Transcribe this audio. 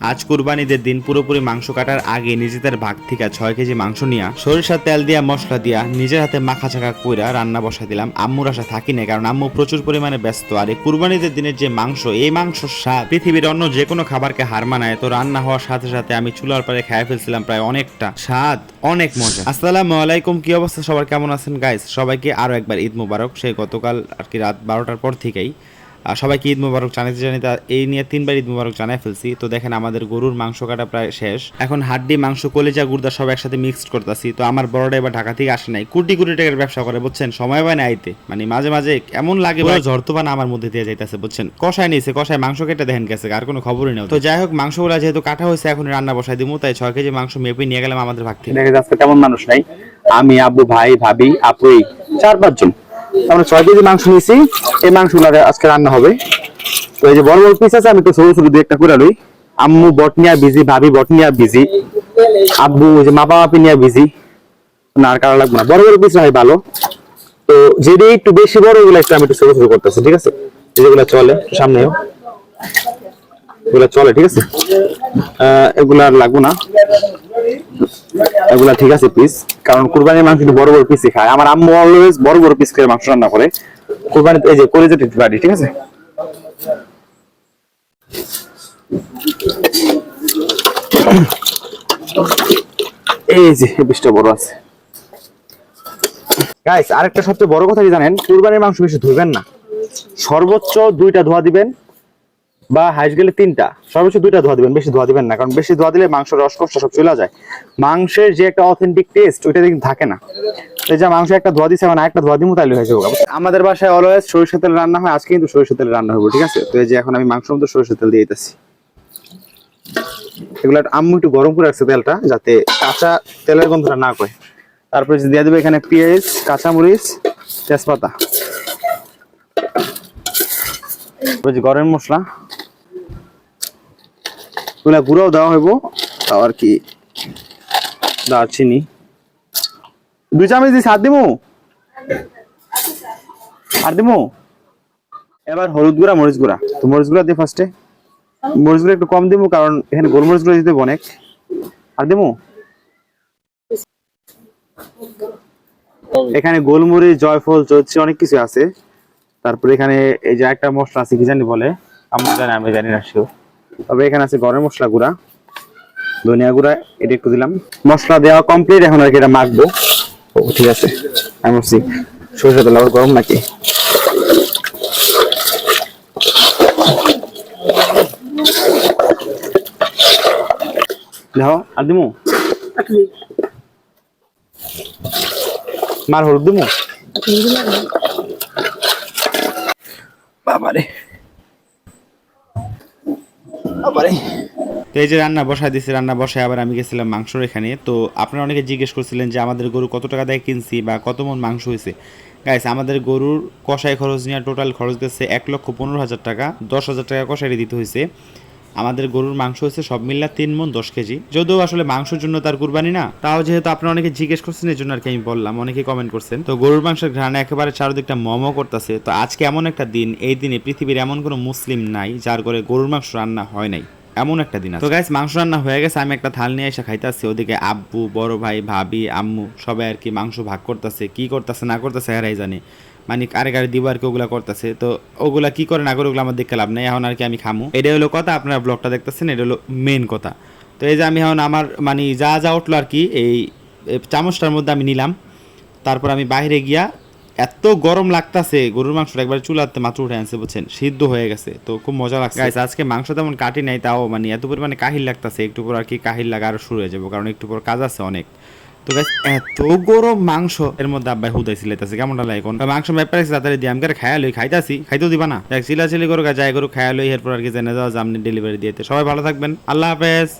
আজ কুরবানিদের দিন পুরোপুরি মাংস কাটার আগে নিজেদের ভাগ থেকে ছয় কেজি মাংস নিয়া সরিষার তেল দিয়া, মশলা দিয়া নিজের হাতে মাখা চাকা কইরা রান্না বসাই দিলাম। আম্মুর আশা থাকি না কারণ আম্মু প্রচুর পরিমাণে ব্যস্ত। আর এই কুরবানিদের দিনের যে মাংস, এই মাংস স্বাদ পৃথিবীর অন্য যে কোনো খাবারকে হার মানায়। তো রান্না হওয়ার সাথে সাথে আমি চুলার পরে খেয়ে ফেলছিলাম প্রায় অনেকটা। স্বাদ অনেক মজা আসসালামু আলাইকুম, কি অবস্থা? সবার কেমন আছেন গাইস সবাইকে আরও একবার ঈদ মুবারক। সেই গতকাল আর কি রাত বারোটার পর থেকেই সবাইকে ঈদ মুবারক জানাতে জানাতে এই নিয়ে তিনবার ঈদ মুবারক জানাই ফেলছি। তো দেখেন আমাদের গরুর মাংস কাটা প্রায় শেষ। এখন হাড্ডি মাংস কলেজা গুর্দা সব একসাথে মিক্সড করতেছি। তো আমার বড়টা এবার ঢাকা থেকে আসে নাই। কোটি কোটি টাকার ব্যবসা করে বুঝছেন? সময় পায় না আইতে। মানে মাঝে মাঝে এমন লাগে ঝড়তোফান আমার মধ্যে দিয়ে যাইতেছে বুঝছেন? কষায় নিয়েছে কষায় মাংস কেটে দেখেন গেছে আর কোনো খবরই নেই তো যাই হোক মাংসগুলো যেহেতু কাটা হয়েছে এখন রান্না বসাই দিব তাই ছয় কেজি মাংস মেপে নিয়ে গেলাম আমাদের ভাগ থেকে। দেখা যাচ্ছে তেমন মানুষ নাই? আমি আব্বু ভাই ভাবি আপু চার পাঁচজন। আমরা ছয় কেজি মাংস নিয়েছি। এই মাংসগুলো আজকে রান্না হবে। তো এই যে বড় বড় পিস আছে, আমি তো ছোট ছোট দু একটা করে লই। আম্মু বট নিয়ে বিজি ভাবি বট নিয়ে বিজি আব্বু ওই যে মা বাবা নিয়ে বিজি না, আর কারও লাগবে না। বড় বড় পিস হয় ভালো। তো যেটি একটু বেশি বড় ওগুলো একটু আমি একটু ছোট ছোট করতেছি, ঠিক আছে? যেগুলো চলে, সামনেও। এগুলো চলে, ঠিক আছে? এগুলো আর লাগবো না। এগুলা ঠিক আছে পিস কারণ কুরবানির মাংস একটু বড় বড় পিসই খায়। আমার আম্মু অলওয়েজ বড় বড় পিস করে মাংস রান্না করে। কুরবানি এই যে কলেজে বাড়ি ঠিক আছে? এই যে পিসটা বড় আছে। গাইস আরেকটা সবচেয়ে বড় কথা কি জানেন? কুরবানির মাংস বেশি ধুইবেন না। সর্বোচ্চ দুইটা ধোয়া দিবেন। বা হাইস গেলে তিনটা। সর্বোচ্চ দুইটা ধোয়া দিবেন, বেশি ধোয়া দিবেন না, কারণ বেশি ধোয়া দিলে মাংস রসকষ্ট সব চলে যায়। মাংসের যে একটা অথেন্টিক টেস্ট ওইটা কিন্তু থাকে না। এই যে মাংস একটা ধোয়া দিছে মানে একটা ধোয়া দিমু তাহলে হয়ে যাবে। আমাদের বাসায় অলওয়েজ সরিষা তেল রান্না হয়, আজকে কিন্তু সরিষা তেল রান্না হবে ঠিক আছে? তো এই যে এখন আমি মাংস মধ্যে সরিষা তেল দিয়ে দিতেছি। এগুলো আম্মু একটু গরম করে রাখছে তেলটা, যাতে কাঁচা তেলের গন্ধটা না করে। তারপরে দিয়ে দেবে এখানে পেঁয়াজ, কাঁচামরিচ, তেজপাতা। গরম মশলা ওগুলা গুঁড়াও দেওয়া হইব। তাও আর কি। দারচিনি। দুই চামচ দিস হাত দিমু? আর দিমু? এবার হলুদ গুঁড়া মরিচ গুঁড়া। তো মরিচ গুঁড়া দিয়ে ফার্স্টে মরিচ গুঁড়া একটু কম দিমু কারণ এখানে গোলমরিচ গুঁড়া দিতে অনেক। আর দিমু? এখানে গোলমরিচ জয়ফল চৈত্রী অনেক কিছু আছে। তারপরে এখানে এই যে একটা মশলা আছে কি জানি বলে? আমরা জানি আমি জানি না শিওর তবে এখানে আছে গরম মশলা গুঁড়া, ধনিয়া গুঁড়া, এটা একটু দিলাম। মশলা দেওয়া কমপ্লিট এখন আর কি এটা মাখবো। ও, ঠিক আছে, আমি বলছি সরষে তেল আবার গরম নাকি? দেখো, আর দিমু? মার হলুদ দিমু? বাবারে। বাবারে তো এই যে রান্না বসায় দিয়েছি রান্না বসায় আবার আমি গেছিলাম মাংসর এখানে। তো আপনারা অনেকে জিজ্ঞেস করছিলেন যে আমাদের গরু কত টাকা দিয়ে কিনছি বা কত মন মাংস হয়েছে। গাইস আমাদের গরুর কষাই খরচ নিয়ে টোটাল খরচ গেছে এক লক্ষ পনেরো হাজার টাকা, দশ হাজার টাকা কষাই দিতে হয়েছে। আমাদের গরুর মাংস হয়েছে সব মিল্লা তিন মন দশ কেজি। যদিও আসলে মাংসের জন্য তার কুরবানি না, তাও যেহেতু আপনারা অনেকে জিজ্ঞেস করছেন এই জন্য আর কি আমি বললাম, অনেকে কমেন্ট করছেন। তো গরুর মাংসের ঘ্রাণে একেবারে চারদিকটা মমো করতেছে। তো আজকে এমন একটা দিন, এই দিনে পৃথিবীর এমন কোনো মুসলিম নাই যার করে গরুর মাংস রান্না হয় নাই। এমন একটা দিন। তো গাইস মাংস রান্না হয়ে গেছে, আমি একটা থাল নিয়ে এসে খাইতেছি। ওদিকে আব্বু, বড় ভাই, ভাবি, আম্মু সবাই আর কি মাংস ভাগ করতেছে, কি করতেছে, না করতেছে, এরাই জানে। মানে আরে গাড়ি দিব আর কি, ওগুলা করতেছে। তো ওগুলা কি করে না করে ওগুলো আমার দেখতে লাভ নেই, এখন আর কি আমি খামু। এটা হলো কথা, আপনারা ব্লগটা দেখতেছেন, এটা হলো মেন কথা। তো এই যে আমি এখন আমার মানে যা যা উঠল আর কি, এই চামচটার মধ্যে আমি নিলাম। তারপর আমি বাইরে গিয়া এত গরম লাগতাছে, গরুর মাংসটা একবার চুলাতে মাত্র উঠে আনছে, বুঝছেন? সিদ্ধ হয়ে গেছে, তো খুব মজা লাগছে। আজকে মাংস তেমন কাটি নাই, তাও মানে এত পরিমাণে কাহিল লাগতাছে, একটু পর আর কি কাহিল লাগা আরও শুরু হয়ে যাব, কারণ একটু পর কাজ আছে অনেক। তো গাইস এত গরম মাংস এর মধ্যে আব্বাই হুদাই সিলাইতাছে কেমন লাগে এখন মাংস ব্যাপারে তাড়াতাড়ি দিয়ে আমি খায়া লই, খাইতাছি, খাইতেও দিবা না। দেখ সিলা সিলি করো যাই করো খায়া লই, এরপর আর কি জেনে যাওয়া জামনি ডেলিভারি দিতে। সবাই ভালো থাকবেন, আল্লাহ হাফেজ।